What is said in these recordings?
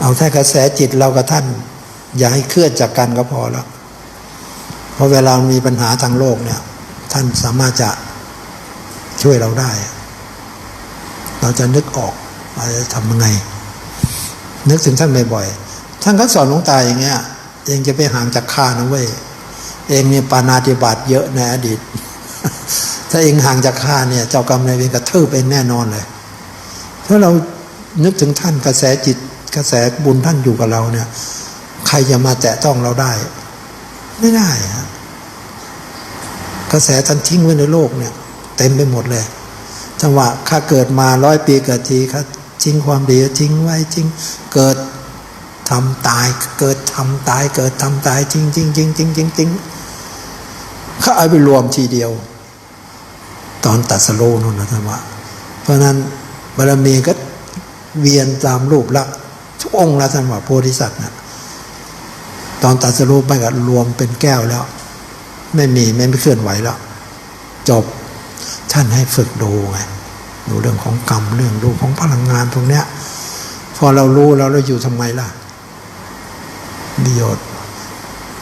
เอาแค่กระแสจิตเรากับท่าน อย่าให้เคลื่อนจากกันก็พอแล้ว เพราะเวลามีปัญหาทางโลกเนี่ย ท่านสามารถจะช่วยเราได้ เราจะนึกออกเราจะทำยังไง นึกถึงท่านบ่อยๆท่านก็สอนหลวงตาอย่างเงี้ย เองจะไปห่างจากข้านะเว้ยเองมีปานาติบาตเยอะในอดีต ถ้าเองห่างจากข้าเนี่ย เจ้ากรรมนายเวรกระทืบเองแน่นอนเลย ถ้าเรานึกถึงท่านกระแสจิต กระแสบุญท่านอยู่กับเราเนี่ย ใครจะมาแตะต้องเราได้ ไม่ได้ฮะกระแสท่านทิ้งไว้ในโลกเนี่ย เต็มไปหมดเลย จังหวะข้าเกิดมาร้อยปีเกิดทีข้าทิ้งความดีทิ้งไว้ทิ้งเกิดทำตายเกิดทำตาย เกิดทำตายทิ้งทิ้งทิ้งทิ้งทิ้งทิ้งข้าเอาไปรวมทีเดียว ตอนตัดสโลนนนะท่านว่า เพราะนั้นบารมีก็เวียนตามรูปละ ทุกองค์ละท่านว่าโพธิสัตว์นะตอนตัดสรูปไปก็รวมเป็นแก้วแล้ว ไม่มีไม่เคลื่อนไหวแล้ว จบท่านให้ฝึกดูไงดูเรื่องของกรรมเรื่องดูของพลังงานพวกเนี้ย พอเรารู้แล้วเราอยู่ทำไมล่ะประโยชน์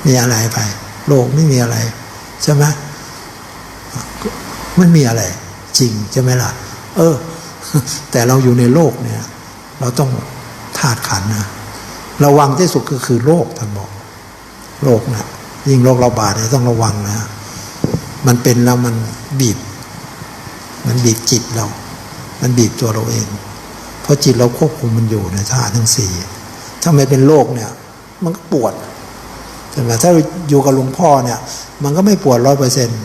มีอะไรไป โลกไม่มีอะไร ใช่ไหมไม่มีอะไร จริงใช่ไหมล่ะ เออ แต่เราอยู่ในโลกเนี่ย เราต้อง ธาตุขันนะระวังที่สุดก็คือโรคท่านบอกโรคนะยิ่งโรคระบาดเนี่ยต้องระวังนะ มันเป็นแล้วมันบีบ มันบีบจิตเรา มันบีบตัวเราเอง เพราะจิตเราควบคุมมันอยู่ในธาตุทั้งสี่ถ้าไม่เป็นโรคเนี่ย มันก็ปวดใช่ไหมถ้าอยู่กับหลวงพ่อเนี่ย มันก็ไม่ปวดร้อยเปอร์เซ็นต์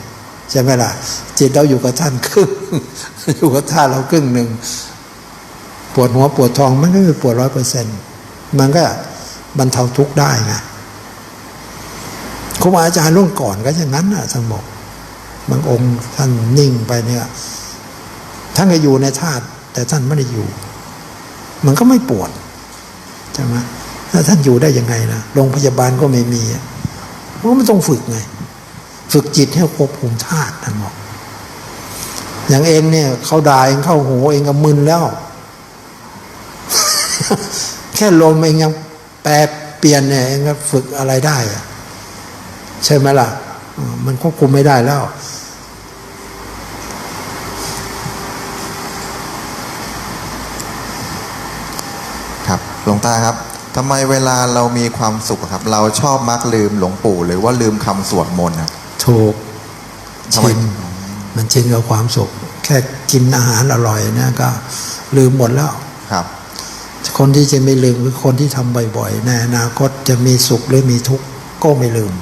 ใช่ไหมล่ะ จิตเราอยู่กับท่านครึ่งอยู่กับท่านเราครึ่งหนึ่ง ปวดหัวปวดท้องมันก็ไม่ปวดร้อยเปอร์เซ็นต์มันก็บรรเทาทุกข์ได้ไงครูบาอาจารย์รุ่นก่อนก็อย่างนั้นนะท่านบอกบางองค์ท่านนิ่งไปเนี่ยท่านก็อยู่ในธาตุแต่ท่านไม่ได้อยู่ มันก็ไม่ปวดใช่ไหมถ้าท่านอยู่ได้ยังไงนะโรงพยาบาลก็ไม่มีเพราะมันต้องฝึกไง ฝึกจิตให้ควบคุมธาตุท่านบอกอย่างเองเนี่ยเขาด่าเองเข้าหูเองก็มึนแล้ว แค่ลมเองยังแปรเปลี่ยนเนี่ยเองก็ฝึกอะไรได้อะใช่ไหมล่ะอืมมันควบคุมไม่ได้แล้ว ครับหลวงตาครับทำไมเวลาเรามีความสุขอะครับ เราชอบมักลืมหลวงปู่ หรือว่าลืมคำสวดมนต์ครับถูกทำไมชินมันชินกับความสุข แค่กินอาหารอร่อยเนี่ยก็ลืมหมดแล้วครับ คนที่จะไม่ลืมคือคนที่ทำบ่อยๆในอนาคตจะมีสุขหรือมีทุกข์ก็ไม่ลืม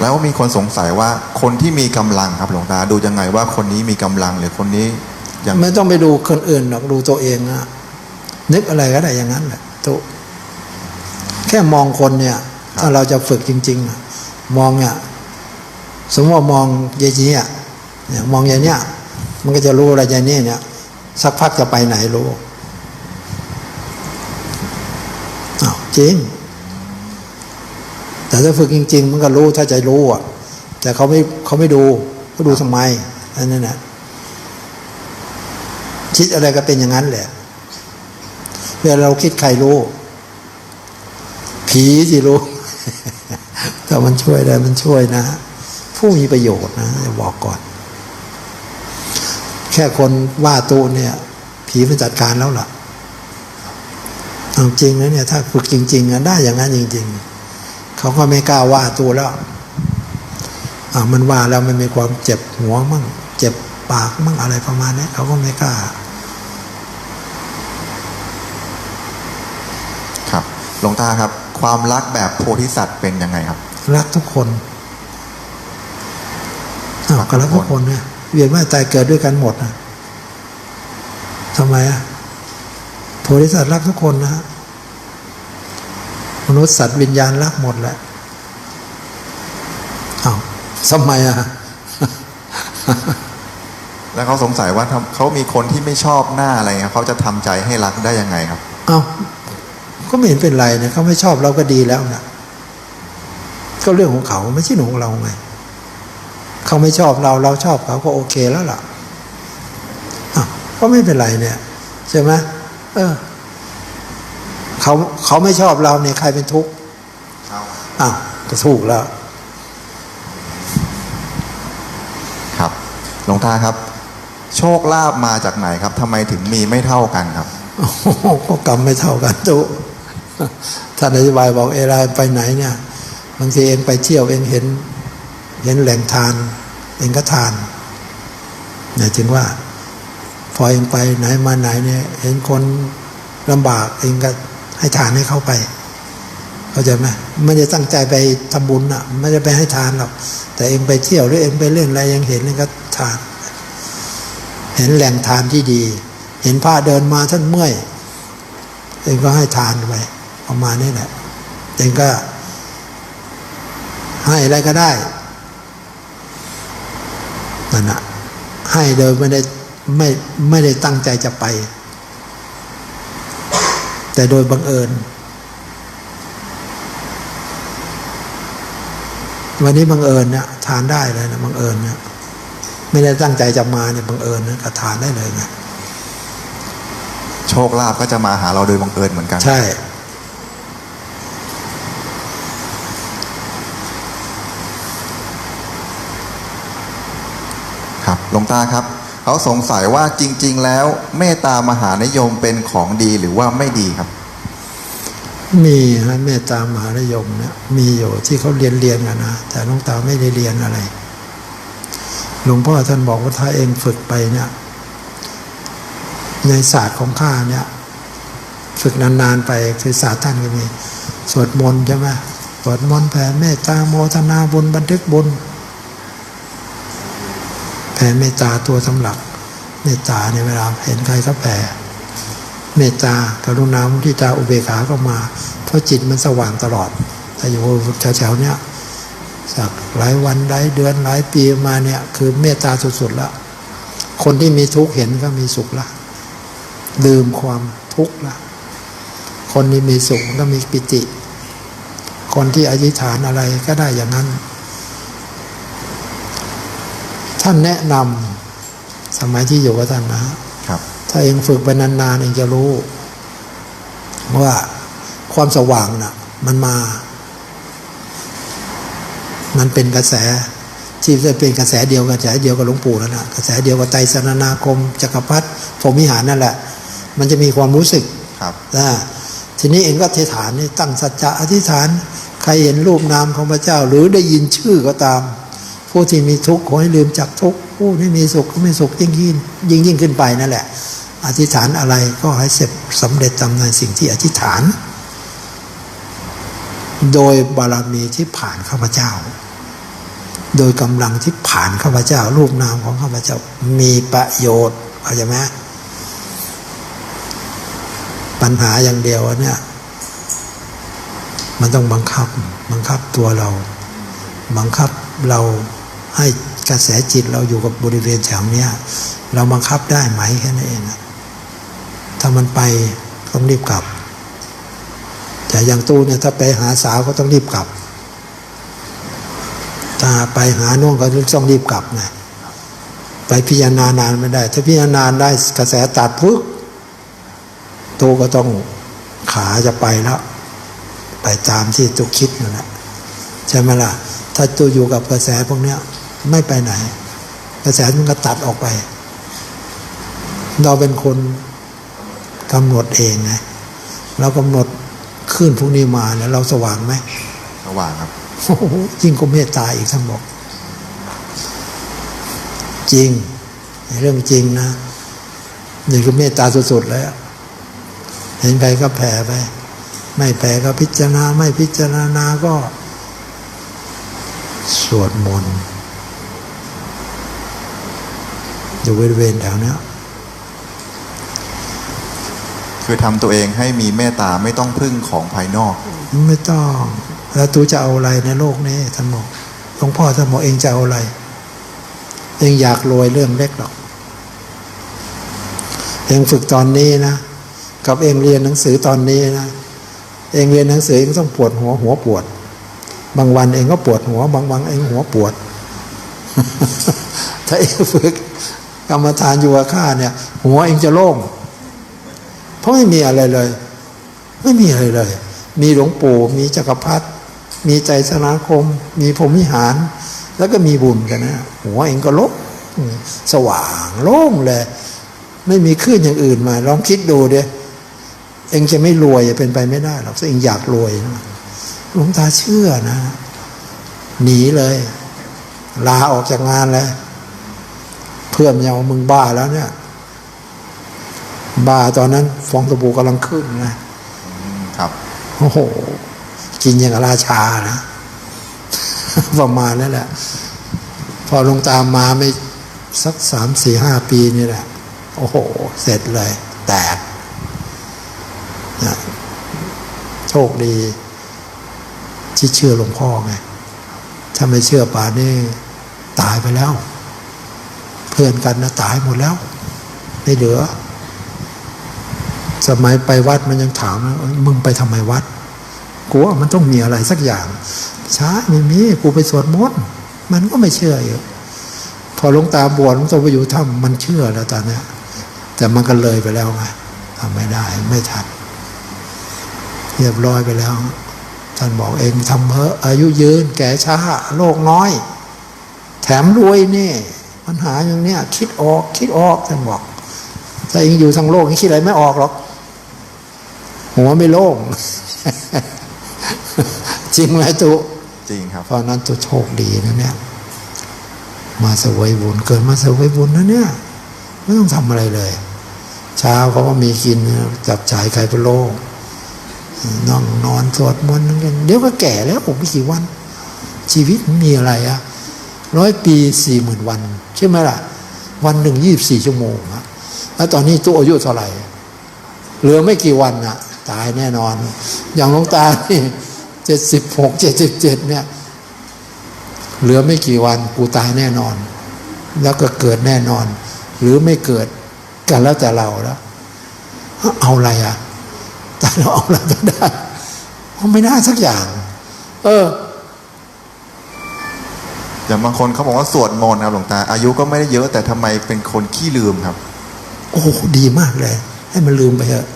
แล้วมีคนสงสัยว่าคนที่มีกำลังครับหลวงตาดูยังไงว่าคนนี้มีกำลังหรือคนนี้ยังไม่ต้องไปดูคนอื่นหรอกดูตัวเองอะนึกอะไรก็ได้อย่างนั้นแหละตัวแค่มองคนเนี่ยถ้าเราจะฝึกจริง ๆ มองเนี่ยสมมติว่ามองยายนี้อะ เนี่ยมองยายเนี่ยมันก็จะรู้อะไรยายนี่เนี่ย สักพักจะไปไหนรู้อ้าวจริง แต่ถ้าฝึกจริง ๆ มันก็รู้ถ้าใจรู้อะ แต่เขาไม่เขาไม่ดูเขาดูทำไมอันนั้นแหละคิดอะไรก็เป็นอย่างนั้นแหละ เวลาเราคิดใครรู้ ผีสิรู้ถ้ามันช่วยได้มันช่วยนะ ผู้มีประโยชน์นะจะบอกก่อน ค่คนว่าตูนเนี่ย ผีมันจัดการแล้วล่ะเอาจริงนะเนี่ย ถ้าฝึกจริงๆอะได้อย่างนั้นจริง ๆ เขาก็ไม่กล้าว่าตูแล้วอ่ามันว่าแล้วมันมีความเจ็บหัวมั่ง เจ็บปากมั่งอะไรประมาณนี้เขาก็ไม่กล้า ครับหลวงตาครับ ความรักแบบโพธิสัตว์เป็นยังไงครับ รักทุกคนอ้าวก็รักทุกคนเนี่ย เวียนว่ายตายเกิดด้วยกันหมดนะทำไมอะโพธิสัตว์รักทุกคนนะฮะมนุษย์สัตว์วิญญาณรักหมดแหละอ้าวทำไมอะแล้วเขาสงสัยว่าทำเขามีคนที่ไม่ชอบหน้าอะไรเงี้ยเขาจะทำใจให้รักได้ยังไงครับ เอ้าก็ไม่เห็นเป็นไรเนี่ยเขาไม่ชอบเราก็ดีแล้วนะก็เรื่องของเขาไม่ใช่เรื่องของเราไง เขาไม่ชอบเราเราชอบเขาก็โอเคแล้วล่ะก็ไม่เป็นไรเนี่ยใช่ไหมเออเขาเขาไม่ชอบเราเนี่ยใครเป็นทุกข์เอาอ้าวก็ถูกแล้ว ครับหลวงตาครับ โชคลาภมาจากไหนครับทำไมถึงมีไม่เท่ากันครับโอ้โหก็กรรมไม่เท่ากันตุท่านอธิบายบอกเอราไปไหนเนี่ยบางทีเองไปเที่ยวเองเห็น เห็นแหล่งทาน เองก็ทานเนี่ยจึงว่า พอเองไปไหนมาไหนเนี่ย เห็นคนลำบากเองก็ให้ทานให้เขาไป เข้าใจไหมไม่ได้ตั้งใจไปทำบุญอะ ไม่ได้ไปให้ทานหรอก แต่เองไปเที่ยวหรือเองไปเล่นอะไรยังเห็นเองก็ทาน เห็นแหล่งทานที่ดี เห็นพระเดินมาท่านเมื่อย เองก็ให้ทานไปประมาณนี้แหละเองก็ให้อะไรก็ได้ นั่นนะให้โดยไม่ได้ไม่ไม่ได้ตั้งใจจะไป แต่โดยบังเอิญ วันนี้บังเอิญเนี่ยทานได้เลยนะบังเอิญเนี่ยไม่ได้ตั้งใจจะมาเนี่ยบังเอิญนะก็ทานได้เลยไงโชคลาภก็จะมาหาเราโดยบังเอิญเหมือนกัน ใช่ ครับห ลวงตาครับ เขาสงสัยว่าจริง ๆ แล้วเมตตามหานิยมเป็นของดีหรือว่าไม่ดีครับ มีฮะเมตตามหานิยมเนี่ยมีอยู่ที่เขาเรียนเรียนกันนะแต่หลวงตาไม่ได้เรียนอะไรหลวงพ่อท่านบอกว่าถ้าเองฝึกไปเนี่ยในศาสตร์ของข้าเนี่ยฝึกนานๆไปคือศาสตร์ท่านก็มีสวดมนต์ใช่ไหมสวดมนต์แผ่เมตตาโมทนาบุญบันทึกบุญ แผ่เมตตาตัวสำหรับเมตตาในเวลาเห็นใครก็แผ่เมตตากรุณามุทิตาอุเบกขาก็มา เพราะจิตมันสว่างตลอด แต่อยู่แถวๆเนี้ยสักหลายวันหลายเดือนหลายปีมาเนี่ยคือเมตตาสุดๆล้วคนที่มีทุกข์เห็นก็มีสุขละลืมความทุกข์ละคนที่มีสุขก็มีปิติ คนที่อธิษฐานอะไรก็ได้อย่างนั้น ท่านแนะนำสมัยที่อยู่กับท่านนะครับ ถ้าเองฝึกไปนานๆเองจะรู้ ว่าความสว่างน่ะ มันมา มันเป็นกระแสที่จะเป็นกระแสเดียวกันกระแสเดียวกับหลวงปู่นั่นนะกระแสเดียวกับไตรสรณนาคมจักรพรรดิพรหมวิหารนั่นแหละ มันจะมีความรู้สึกครับนะทีนี้เองก็อธิษฐานนี่ตั้งสัจจะอธิษฐาน ใครเห็นรูปนามของพระเจ้า หรือได้ยินชื่อก็ตาม ผู้ที่มีทุกข์ขอให้ลืมจากทุกข์ผู้ที่มีสุขก็ไม่สุขยิ่งยิ่งยิ่งยิ่งขึ้นไปนั่นแหละ อธิษฐานอะไรก็ให้เสร็จสำเร็จตามในสิ่งที่อธิษฐาน โดยบารมีที่ผ่านข้าพเจ้า โดยกำลังที่ผ่านข้าพเจ้า รูปนามของข้าพเจ้ามีประโยชน์เข้าใจไหมปัญหาอย่างเดียวเนี่ยมันต้องบังคับ บังคับตัวเรา บังคับเรา ให้กระแสจิตเราอยู่กับบริเวณแถวเนี้ยเราบังคับได้ไหมแค่นั้นเองถ้ามันไปต้องรีบกลับ แต่อย่างตู้เนี่ยถ้าไปหาสาวก็ต้องรีบกลับ ถ้าไปหาน่นก็ต้องรีบกลับไงไปพิจารณานานไม่ได้ ถ้าพิจารณาได้กระแสตัดปึ๊บตู้ก็ต้องขาจะไปแล้วไปตามที่ตู้คิดนั่นแหละใช่ไหมล่ะ ถ้าตู้อยู่กับกระแสพวกเนี้ย ไม่ไปไหน กระแสมันก็ตัดออกไป เราเป็นคนกำหนดเองไงเรากำหนดขึ้นพวกนี้มาเนี่ยเราสว่างไหมระหว่างครับโอ้โหยิ่งก็เมตตาอีกท่านบอก จริงเรื่องจริงนะนี่คือเมตตาสุดๆเลยอะเห็นใครก็แผ่ไป ไม่แผ่ก็พิจารณา ไม่พิจารณาก็ สวดมนต์ อยู่บริเวณแถวเนี้ยคือทำตัวเองให้มีเมตตาไม่ต้องพึ่งของภายนอก ไม่ต้อง แล้วตูจะเอาอะไรในโลกนี้ท่านบอกหลวงพ่อท่านบอกเองจะเอาอะไร เองอยากรวยเรื่องเล็กหรอก เองฝึกตอนนี้นะ กับเองเรียนหนังสือตอนนี้นะเองเรียนหนังสือเองต้องปวดหัวหัวปวด บางวันเองก็ปวดหัว บางวันเองหัวปวด ถ้าเองฝึก กรรมฐานอยู่กับข้าเนี่ย หัวเองจะโล่ง เพราะไม่มีอะไรเลย ไม่มีอะไรเลย มีหลวงปู่มีจักรพรรดิมีใจสนาคม มีพรมิหาร แล้วก็มีบุญกันนะ หัวเองก็โล่งสว่างโล่งเลยไม่มีคลื่นอย่างอื่นมา ลองคิดดูเดียเองจะไม่รวยเป็นไปไม่ได้หรอกถ้าเองอยากรวยนะหลวงตาเชื่อนะ หนีเลย ลาออกจากงานเลย เพื่อนมันยังว่ามึงบ้าแล้วเนี่ย บ้าตอนนั้นฟองสบู่กำลังขึ้นนะครับโอ้โหกินอย่างกับราชานะประมาณนั่นแหละ พอลงตามมาไม่สักสามสี่ห้าปีนี่แหละ โอ้โห เสร็จเลย แตกนะโชคดี ที่เชื่อหลวงพ่อไง ถ้าไม่เชื่อป่านนี่ ตายไปแล้วเพื่อนกันนะตายหมดแล้ว ไม่เหลือ สมัยไปวัดมันยังถามนะมึงไปทำไมวัดกูว่ามันต้องมีอะไรสักอย่างช้าไม่มีกูไปสวดมนต์มันก็ไม่เชื่ออยู่พอลงตาบวชหลวงตาไปอยู่ถ้ำมันเชื่อแล้วตอนนี้แต่มันก็เลยไปแล้วไงทำไม่ได้ไม่ทันเรียบร้อยไปแล้ว ท่านบอกเองทำเพอะอายุยืนแก่ช้าโลกน้อย แถมรวยนี่ ปัญหาอย่างเนี้ยคิดออกคิดออกท่านบอกถ้าเองอยู่ทางโลกนี่คิดอะไรไม่ออกหรอกหัวไม่โล่งจริงไหมตุจริงครับเพราะนั้นตุโชคดีนะเนี่ย มาเสวยบุญเกิดมาเสวยบุญนะเนี่ยไม่ต้องทำอะไรเลย เช้าเขาก็มีกินจับจ่ายไข่พะโลนั่งนอนสวดมนต์นั่นกันเดี๋ยวก็แก่แล้วผมไม่กี่วัน ชีวิตมันมีอะไรอะ ร้อยปีสี่หมื่นวัน ใช่ไหมล่ะ วันหนึ่งยี่บสี่ชั่วโมงะแล้วตอนนี้ตัวอายุเท่าไหร่ เหลือไม่กี่วันอะตายแน่นอน อย่างหลวงตานี่เจ็ดสิบหกเจ็ดสิบเจ็ดเนี่ย เหลือไม่กี่วันกูตายแน่นอน แล้วก็เกิดแน่นอน หรือไม่เกิดกันแล้วแต่เราแล้วเอาอะไรอะแต่เราเอาอะไรก็ได้ไม่ได้สักอย่าง เออ อย่างบางคนเขาบอกว่าสวดมนต์ครับหลวงตา อายุก็ไม่ได้เยอะแต่ทำไมเป็นคนขี้ลืมครับ โอ้โหดีมากเลย ให้มันลืมไปเถอะ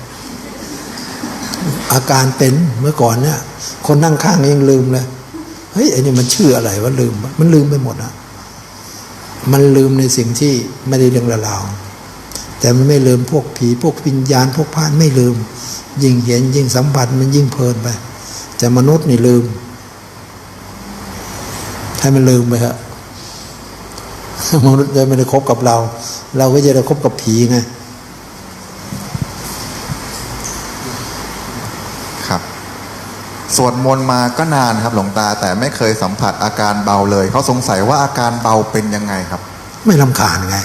อาการเป็นเมื่อก่อนเนี่ย คนนั่งข้างยังลืมเลยเฮ้ยไอ้นี่มันชื่ออะไรว่าลืม มันลืมไปหมดอะมันลืมในสิ่งที่ไม่ได้เรื่องราวแต่มันไม่ลืมพวกผีพวกวิญญาณพวกพานไม่ลืม ยิ่งเห็นยิ่งสัมผัสมันยิ่งเพลินไป แต่มนุษย์นี่ลืม ให้มันลืมไปเถอะมนุษย์จะไม่ได้คบกับเรา เราก็จะได้คบกับผีไงครับสวดมนต์มาก็นานครับ หลวงตา แต่ไม่เคยสัมผัสอาการเบาเลยเขาสงสัยว่าอาการเบาเป็นยังไงครับ ไม่ลำคาญไง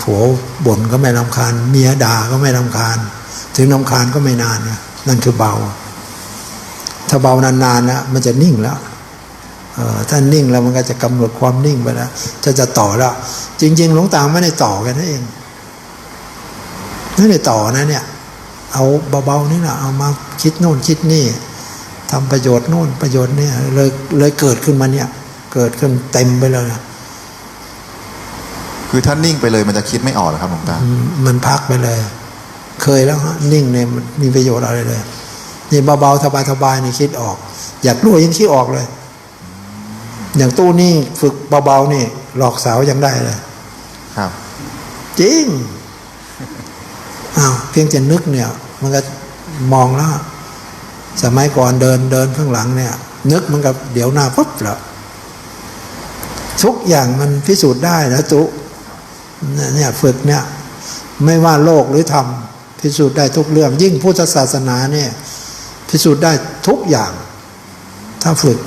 ผัวบ่นก็ไม่ลำคาญเมียด่าก็ไม่ลำคาญ ถึงลำคาญก็ไม่นานนะนั่นคือเบา ถ้าเบานานๆนะมันจะนิ่งแล้วเออ ถ้านิ่งแล้วมันก็จะกำหนดความนิ่งไปแล้วจะจะต่อแล้ว จริง ๆ หลวงตาไม่ได้ต่อกันนั่นเองไม่ได้ต่อนะเนี่ย เอาเบาๆนี่นะเอามาคิดโน่นคิดนี่ทำประโยชน์โน่นประโยชน์เนี่ยเลยเลยเกิดขึ้นมาเนี่ย เกิดขึ้นเต็มไปเลยนะคือถ้านิ่งไปเลยมันจะคิดไม่ออกเหรอครับหลวงตาอืมมันพักไปเลย เคยแล้วฮะนิ่งเนี่ยมันมีประโยชน์อะไรเลย นี่เบาๆสบายๆนี่คิดออก อยากรู้ยังคิดออกเลย อย่างตู้นี่ฝึกเบาๆนี่ หลอกสาวยังได้เลยครับ จริงอ้าวเพียงจะนึกเนี่ย มันก็มองแล้ว สมัยก่อนเดินเดินข้างหลังเนี่ย นึกมันกับเดี๋ยวหน้าปุ๊บแล้วทุกอย่างมันพิสูจน์ได้นะตุเนี่ยเนี่ยฝึกเนี่ย ไม่ว่าโลกหรือธรรมพิสูจน์ได้ทุกเรื่อง ยิ่งพุทธศาสนาเนี่ย พิสูจน์ได้ทุกอย่าง ถ้าฝึก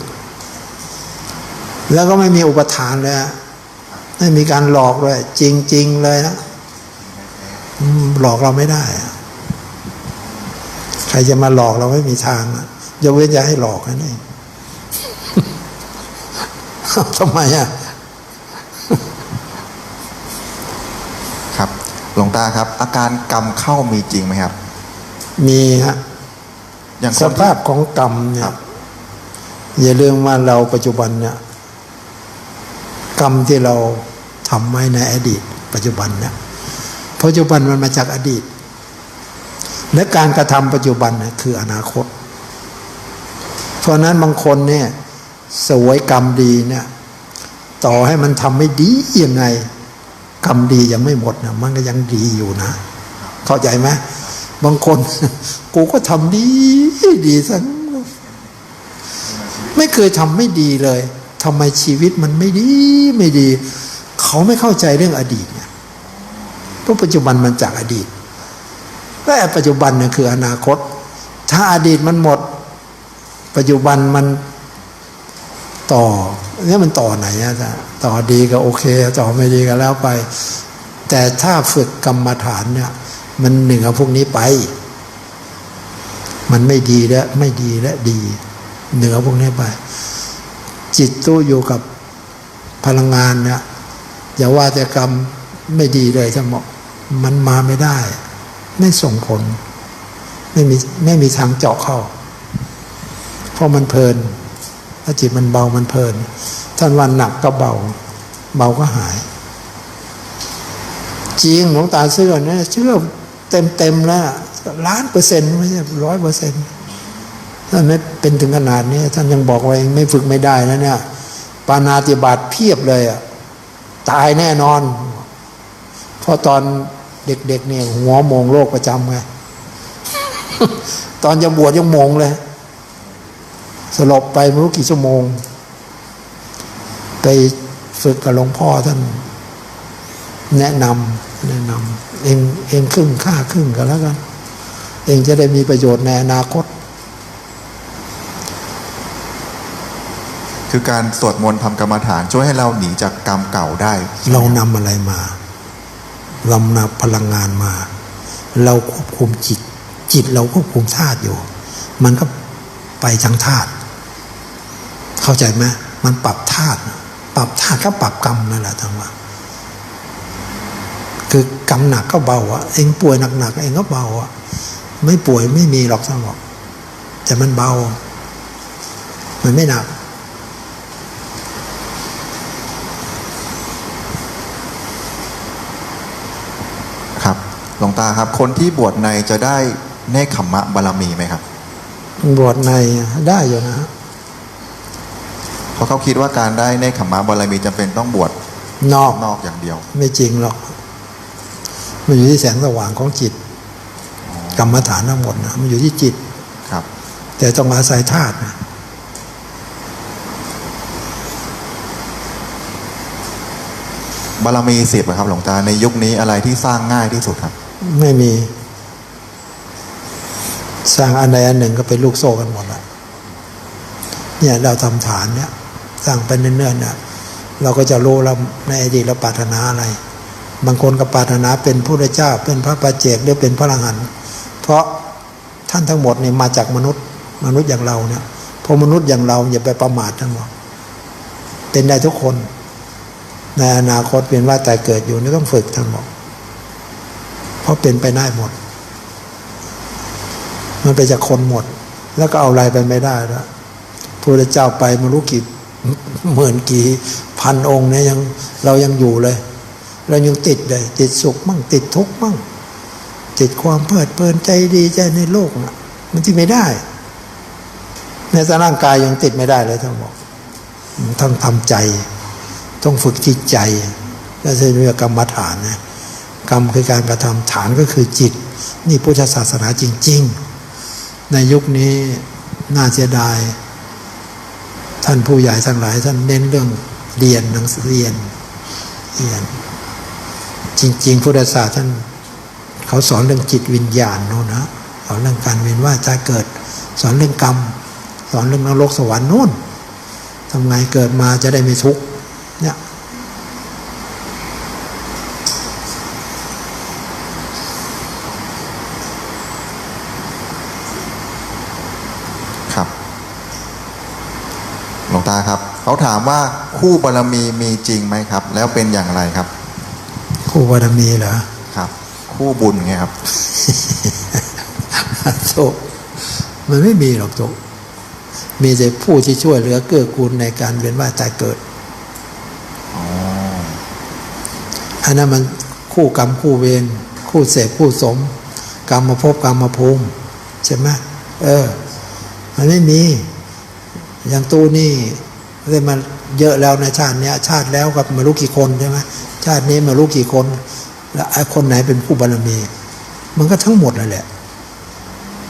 แล้วก็ไม่มีอุปทานเลยอะไม่มีการหลอกเลยจริง ๆ เลยนะอืมหลอกเราไม่ได้อะใครจะมาหลอกเราไม่มีทางอะยกเว้นจะให้หลอกนั่นเองทำไมอะครับหลวงตาครับ อาการกรรมเข้ามีจริงไหมครับ มีฮะอย่างคสนภาที่พของกรรมเนี่ครัยบอย่าลืมว่าเราปัจจุบันเนี่ย กรรมที่เราทำไว้ในอดีต ปัจจุบันเนี่ยปัจจุบันมันมาจากอดีต และการกระทำปัจจุบันเนี่ยคืออนาคต เพราะนั้นบางคนเนี่ยสวยกรรมดีเนี่ยต่อให้มันทำไม่ดียังไง กรรมดียังไม่หมดนะมันก็ยังดีอยู่นะ เข้าใจไหมบางคน กูก็ทำดีดีสักไม่เคยทำไม่ดีเลย ทำไมชีวิตมันไม่ดีไม่ดี เขาไม่เข้าใจเรื่องอดีตเนี่ยเพราะปัจจุบันมันจากอดีตและปัจจุบันเนี่ยคืออนาคต ถ้าอดีตมันหมด ปัจจุบันมันต่อเนี่ยมันต่อไหนอะจ๊ะต่อดีก็โอเค ต่อไม่ดีก็แล้วไป แต่ถ้าฝึกกรรมฐานเนี่ยมันหนึ่งเอาพวกนี้ไป มันไม่ดีและไม่ดีและดี เหนือพวกนี้ไป จิตตู้อยู่กับพลังงานเนี่ยอย่าว่าแต่กรรมไม่ดีเลยทั้งหมดมันมาไม่ได้ ไม่ส่งผล ไม่มีไม่มีทางเจาะเข้า เพราะมันเพลินถ้าจิตมันเบามันเพลิน ท่านวันหนักก็เบา เบาก็หาย จริงหลวงตาเชื่อเนี่ยเชื่อเต็มเต็มแล้วล้านเปอร์เซ็นต์ไม่ใช่ร้อยเปอร์เซ็นต์ ท่านไม่เป็นถึงขนาดนี้ ท่านยังบอกว่าเองไม่ฝึกไม่ได้นะเนี่ย ปานาติบาตเพียบเลยอะตายแน่นอน เพราะตอนเด็กๆเนี่ยหัวโมงโรคประจำไงตอนจะบวชยังโมงเลย สลบไปไม่รู้กี่ชั่วโมง ไปฝึกกับหลวงพ่อท่านแนะนำแนะนำเองเองครึ่งค่าครึ่งกันแล้วกัน เองจะได้มีประโยชน์ในอนาคต คือการสวดมนต์ทำกรรมฐานช่วยให้เราหนีจากกรรมเก่าได้ เรานำอะไรมา เรานำพลังงานมา เราควบคุมจิต จิตเราควบคุมธาตุอยู่ มันก็ไปทางธาตุเข้าใจไหมมันปรับธาตุปรับธาตุก็ปรับกรรมนั่นแหละทั้งว่าคือกรรมหนักก็เบาอะเองป่วยหนักๆเองก็เบาอะไม่ป่วยไม่มีหรอกท่านบอกแต่มันเบา มันไม่หนัก ครับ หลวงตาครับ คนที่บวชในจะได้เนคขมมะบารมีไหมครับ บวชในได้อยู่นะฮะเพราะเขาคิดว่าการได้เนคขมมะบารมีจำเป็นต้องบวชนอกนอกอย่างเดียว ไม่จริงหรอกมันอยู่ที่แสงสว่างของจิต กรรมฐานทั้งหมดนะมันอยู่ที่จิตครับ แต่ต้องอาศัยธาตุนะบารมีสิบอะครับหลวงตาในยุคนี้อะไรที่สร้างง่ายที่สุดครับ ไม่มี สร้างอันใดอันหนึ่งก็เป็นลูกโซ่กันหมดละเนี่ยเราทำฐานเนี่ยสร้างไปเนิ่อนๆเนี่ยเราก็จะรู้เราในอดีตเราปรารถนาอะไร บางคนก็ปรารถนาเป็นพระเจ้า เป็นพระปัจเจกหรือเป็นพระอรหันต์เพราะท่านทั้งหมดเนี่ยมาจากมนุษย์มนุษย์อย่างเราเนี่ยพราะมนุษย์อย่างเราอย่าไปประมาททั้งหมดเป็นได้ทุกคน ในอนาคตเป็นว่าแต่เกิดอยู่นี่ต้องฝึกทั้งหมด ราะเป็นไปได้หมด มันไปจากคนหมด แล้วก็เอาอะไรไปไม่ได้แล้วพระเจ้าไปมารู้กี่หมื่นกี่พันองค์เนี่ยยังเรายังอยู่เลย เรายังติดเลย ติดสุขมั่งติดทุกข์มั่ง ติดความเพลิดเพลินใจดีใจในโลกนะมันที่ไม่ได้ ในสร่างกายยังติดไม่ได้เลยท่านบอกต้องทำใจ ต้องฝึกจิตใจแล้วจะเรียกกรรมฐานนะ กรรมคือการกระทำฐานก็คือจิต นี่พุทธศาสนาจริง ๆ ในยุคนี้น่าเสียดาย ท่านผู้ใหญ่ทั้งหลาย ท่านเน้นเรื่องเรียนหนังสือเรียนเรียน จริง ๆ พุทธศาสตร์ท่านเขาสอนเรื่องจิตวิญญาณโน่นนะสอนเรื่องการเวียนว่ายตายเกิด สอนเรื่องกรรม สอนเรื่องนรกสวรรค์นู่นทำไงเกิดมาจะได้ไม่ทุกข์เนี่ย ครับ หลวง ตาครับเขาถามว่าคู่บารมีมีจริงไหมครับ แล้วเป็นอย่างไรครับ คู่บารมีเหรอครับ คู่บุญไงครับโตมันไม่มีหรอกโตมีแต่ผู้ที่ช่วยเหลือเกื้อกูลในการเวียนว่ายตายเกิดอ๋อออันนั้นมันคู่กรรมคู่เวรคู่เสพคู่สม กรรมมาพบกรรมมาภูมิใช่ไหมเออ มันไม่มี อย่างตู้นี่ได้มาเยอะแล้วในชาติเนี้ยชาติแล้วกับมารู้กี่คนใช่ไหมชาตินี้มารู้กี่คน แล้วไอ้คนไหนเป็นผู้บารมี มันก็ทั้งหมดนั่นแหละ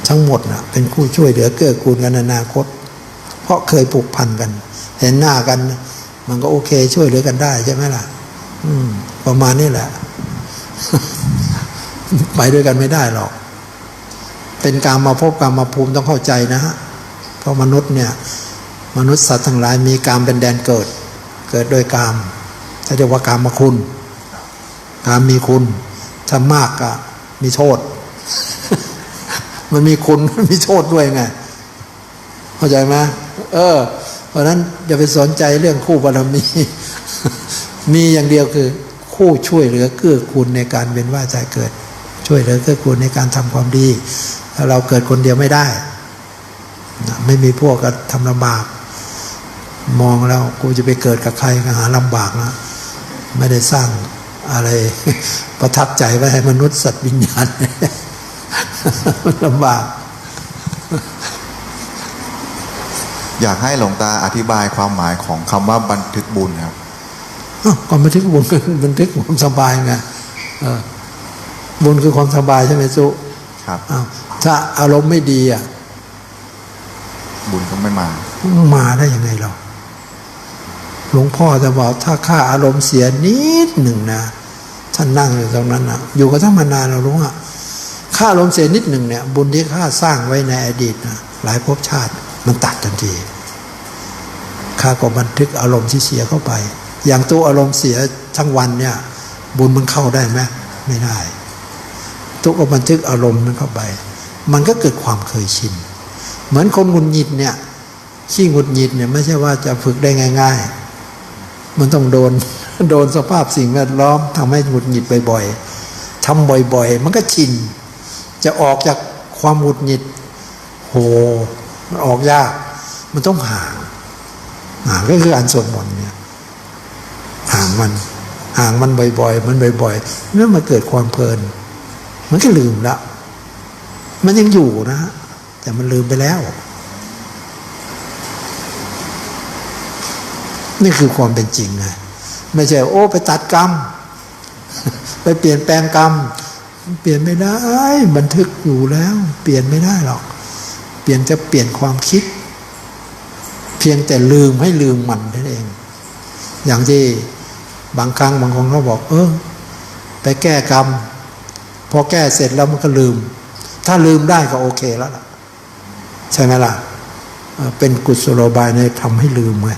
ทั้งหมดนะเป็นคู่ช่วยเหลือเกื้อกูลกันในอนาคต เพราะเคยผูกพันกัน เห็นหน้ากัน มันก็โอเค ช่วยเหลือกันได้ใช่ไหมล่ะ อืม ประมาณนี้แหละ ไปด้วยกันไม่ได้หรอก เป็นการมาพบการมาภูมิต้องเข้าใจนะฮะเพราะมนุษย์เนี่ย มนุษย์สัตว์ทั้งหลายมีกามเป็นแดนเกิด เกิดโดยกามถ้าเรียกว่ากามมาคุณ กามมีคุณถ้ามากก็มีโทษ มันมีคุณมีโทษด้วยไงเข้าใจไหมเออ เพราะนั้นอย่าไปสนใจเรื่องคู่บารมี มีอย่างเดียวคือ คู่ช่วยเหลือเกื้อกูลในการเวียนว่ายใจเกิด ช่วยเหลือเกื้อกูลในการทำความดีถ้าเราเกิดคนเดียวไม่ได้ ไม่มีพวกก็ทำลำบาก มองแล้วกูจะไปเกิดกับใครก็หาลำบากนะไม่ได้สร้างอะไรประทับใจไว้ให้มนุษย์สัตว์วิญญาณลำบาก อยากให้หลวงตาอธิบายความหมายของคำว่าบันทึกบุญครับอ้าวความบันทึกบุญคือบันทึกความสบายไงเออบุญคือความสบายใช่ไหมสุครับอ้าวถ้าอารมณ์ไม่ดีอะบุญก็ไม่มา มาได้ยังไงเรา หลวงพ่อจะบอกถ้าข้าอารมณ์เสียนิดหนึ่งนะท่านนั่งอยู่ตรงนั้นนะอยู่กับท่านมานานเรารู้อะข้าอารมณ์เสียนิดหนึ่งเนี่ย บุญที่ข้าสร้างไว้ในอดีตนะหลายภพชาติมันตัดทันทีข้าก็บันทึกอารมณ์ที่เสียเข้าไป อย่างตัวอารมณ์เสียทั้งวันเนี่ย บุญมันเข้าได้ไหมไม่ได้ตัวก็บันทึกอารมณ์นั้นเข้าไป มันก็เกิดความเคยชินเหมือนคนหงุดหงิดเนี่ยขี้หงุดหงิดเนี่ยไม่ใช่ว่าจะฝึกได้ง่าย ๆ มันต้องโดน โดนสภาพสิ่งแวดล้อมทำให้หงุดหงิดบ่อยๆทำบ่อย ๆ มันก็ชิน จะออกจากความหงุดหงิด โห มันออกยาก มันต้องห่างห่างก็คืออันสวดมนต์เนี่ยห่างมันห่างมันบ่อย ๆ มันบ่อยๆนั่นมันเกิดความเพลิน มันก็ลืมละ มันยังอยู่นะ แต่มันลืมไปแล้ว นี่คือความเป็นจริงไงไม่ใช่โอ้ไปตัดกรรม ไปเปลี่ยนแปลงกรรม เปลี่ยนไม่ได้บันทึกอยู่แล้ว เปลี่ยนไม่ได้หรอก เปลี่ยนจะเปลี่ยนความคิด เพียงแต่ลืมให้ลืมมันนั่นเอง อย่างที่บางครั้งบางคนเขาบอก เออ ไปแก้กรรม พอแก้เสร็จแล้วมันก็ลืม ถ้าลืมได้ก็โอเคแล้วล่ะ ใช่ไหมล่ะเอ่อเป็นกุศโลบายในทำให้ลืมไง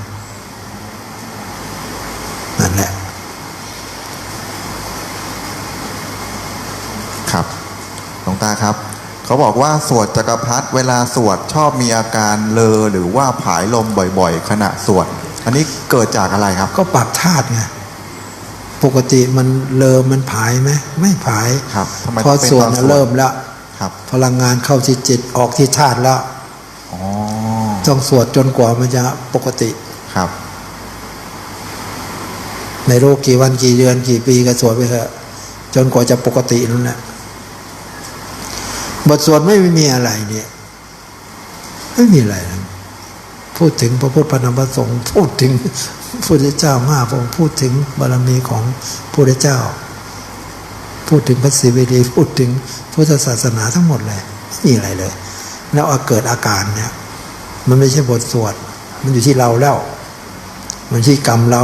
นั่นแหละ ครับ หลวง ตาครับ เขาบอกว่าสวดจักรพรรดิเวลาสวดชอบมีอาการเลอหรือว่าผายลมบ่อยๆ ขณะสวด อันนี้เกิดจากอะไรครับ ก็ปรับธาตุไงปกติมันเลอมันผายไหมไม่ผายครับทำไมพอเป็นส่วนตอนสวดเริ่มแล้วครับพลังงานเข้าที่จิตออกที่ธาตุแล้วอ๋อต้องสวดจนกว่ามันจะปกติครับ ในโรคกี่วันกี่เดือนกี่ปีก็สวดไปเถอะจนกว่าจะปกตินั่นแหละ บทสวดไม่มีอะไรเนี่ย ไม่มีอะไรนะพูดถึงพระพุทธพระธรรมพระสงฆ์พูดถึงพระพุทธเจ้ามาพระองค์พูดถึงบารมีของพระพุทธเจ้า พูดถึงพระศิวลีพูดถึงพุทธศาสนาทั้งหมดเลยไม่มีอะไรเลย แล้วเอาเกิดอาการเนี่ย มันไม่ใช่บทสวด มันอยู่ที่เราแล้ว มันที่กรรมเรา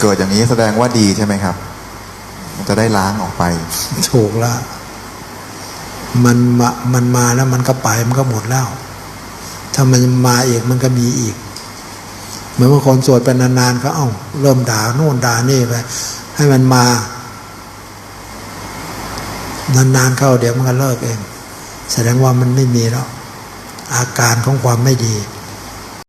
เกิดอย่างนี้แสดงว่าดีใช่ไหมครับ มันจะได้ล้างออกไป ถูกแล้ว มันมามันมาแล้วมันก็ไปมันก็หมดแล้ว ถ้ามันมาอีกมันก็มีอีก เหมือนบางคนสวดไปนานๆก็เอ้าเริ่มด่าโน่นด่านี่ไปให้มันมานานๆเข้าเดี๋ยวมันก็เลิกเอง แสดงว่ามันไม่มีแล้ว อาการของความไม่ดี